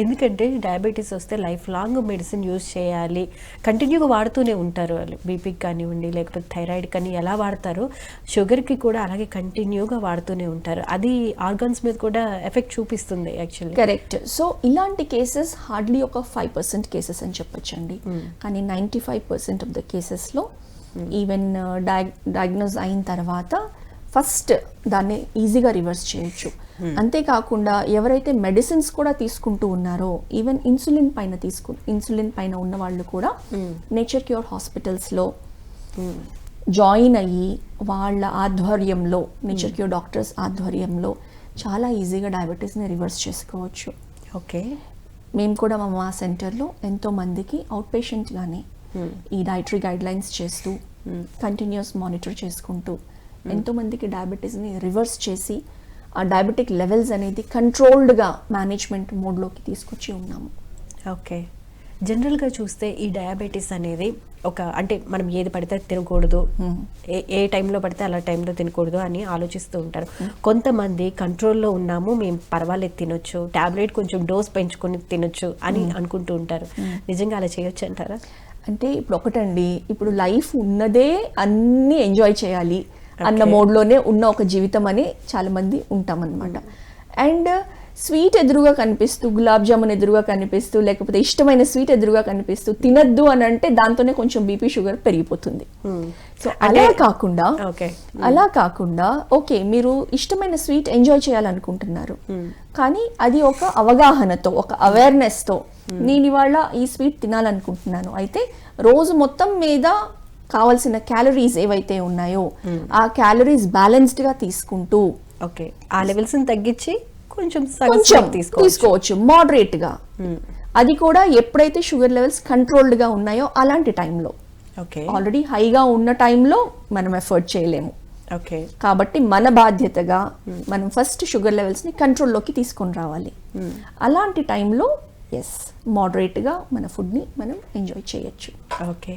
ఎందుకంటే డయాబెటీస్ వస్తే life long medicine use చేయాలి. కంటిన్యూగా వాడుతూనే ఉంటారు వాళ్ళు. బీపీకి కానివ్వండి లేకపోతే థైరాయిడ్ కానీ ఎలా వాడతారో షుగర్కి కూడా అలాగే కంటిన్యూగా వాడుతూనే ఉంటారు. అది ఆర్గన్స్ మీద కూడా ఎఫెక్ట్ చూపిస్తుంది యాక్చువల్లీ. కరెక్ట్. సో ఇలాంటి కేసెస్ హార్డ్లీ ఒక ఫైవ్ పర్సెంట్ కేసెస్ అని చెప్పొచ్చండి. కానీ ninety five percent of the కేసెస్లో ఈవెన్ డయాగ్నోజ్ అయిన తర్వాత ఫస్ట్ దాన్ని ఈజీగా రివర్స్ చేయొచ్చు. అంతేకాకుండా ఎవరైతే మెడిసిన్స్ కూడా తీసుకుంటూ ఉన్నారో ఈవెన్ ఇన్సులిన్ పైన తీసుకు ఇన్సులిన్ పైన ఉన్న వాళ్ళు కూడా నేచర్ క్యూర్ హాస్పిటల్స్లో జాయిన్ అయ్యి వాళ్ళ ఆధ్వర్యంలో నేచర్ క్యూర్ డాక్టర్స్ ఆధ్వర్యంలో చాలా ఈజీగా డయాబెటీస్ని రివర్స్ చేసుకోవచ్చు. ఓకే. మేము కూడా మా మా సెంటర్లో ఎంతో మందికి అవుట్ పేషెంట్గానే ఈ డైటరీ గైడ్ లైన్స్ చేస్తూ కంటిన్యూస్ మానిటర్ చేసుకుంటూ ఎంతో మందికి డయాబెటీస్ని రివర్స్ చేసి ఆ డయాబెటిక్ లెవెల్స్ అనేది కంట్రోల్డ్గా మేనేజ్మెంట్ మోడ్లోకి తీసుకొచ్చి ఉన్నాము. ఓకే జనరల్గా చూస్తే ఈ డయాబెటీస్ అనేది ఒక అంటే మనం ఏది పడితే అది తినకూడదు. ఏ ఏ టైంలో పడితే అలా టైంలో తినకూడదు అని ఆలోచిస్తూ ఉంటారు. కొంతమంది కంట్రోల్లో ఉన్నాము మేము పర్వాలేదు తినొచ్చు. టాబ్లెట్ కొంచెం డోస్ పెంచుకొని తినొచ్చు అని అనుకుంటూ ఉంటారు. నిజంగా అలా చేయొచ్చు అంటారా? అంటే ఇప్పుడు ఒకటండి ఇప్పుడు లైఫ్ ఉన్నదే అన్నీ ఎంజాయ్ చేయాలి. అన్న. మోడ్లోనే ఉన్న ఒక జీవితం అని చాలా మంది ఉంటామన్నమాట. అండ్ స్వీట్ ఎదురుగా కనిపిస్తూ గులాబ్ జామున్ ఎదురుగా కనిపిస్తూ లేకపోతే ఇష్టమైన స్వీట్ ఎదురుగా కనిపిస్తూ తినద్దు అని అంటే దాంతోనే కొంచెం బీపీ షుగర్ పెరిగిపోతుంది. సో అలా కాకుండా ఓకే అలా కాకుండా ఓకే మీరు ఇష్టమైన స్వీట్ ఎంజాయ్ చేయాలనుకుంటున్నారు. కానీ అది ఒక అవగాహనతో ఒక అవేర్నెస్తో నేను ఇవాళ ఈ స్వీట్ తినాలనుకుంటున్నాను. అయితే రోజు మొత్తం మీద కావాల్సిన క్యాలరీస్ ఏవైతే ఉన్నాయో ఆ క్యాలరీస్ బ్యాలెన్స్డ్గా తీసుకుంటూ ఓకే ఆ లెవెల్స్ తగ్గించి కొంచెం తీసుకోవచ్చు. తీసుకోవచ్చు మోడరేట్గా. అది కూడా ఎప్పుడైతే షుగర్ లెవెల్స్ కంట్రోల్డ్గా ఉన్నాయో అలాంటి టైంలో ఓకే ఆల్రెడీ హైగా ఉన్న టైంలో మనం ఎఫర్ట్ చేయలేము. ఓకే కాబట్టి మన బాధ్యతగా మనం ఫస్ట్ షుగర్ లెవెల్స్ని కంట్రోల్లోకి తీసుకొని రావాలి. అలాంటి టైంలో ఎస్ మోడరేట్గా మన ఫుడ్ని మనం ఎంజాయ్ చేయొచ్చు. ఓకే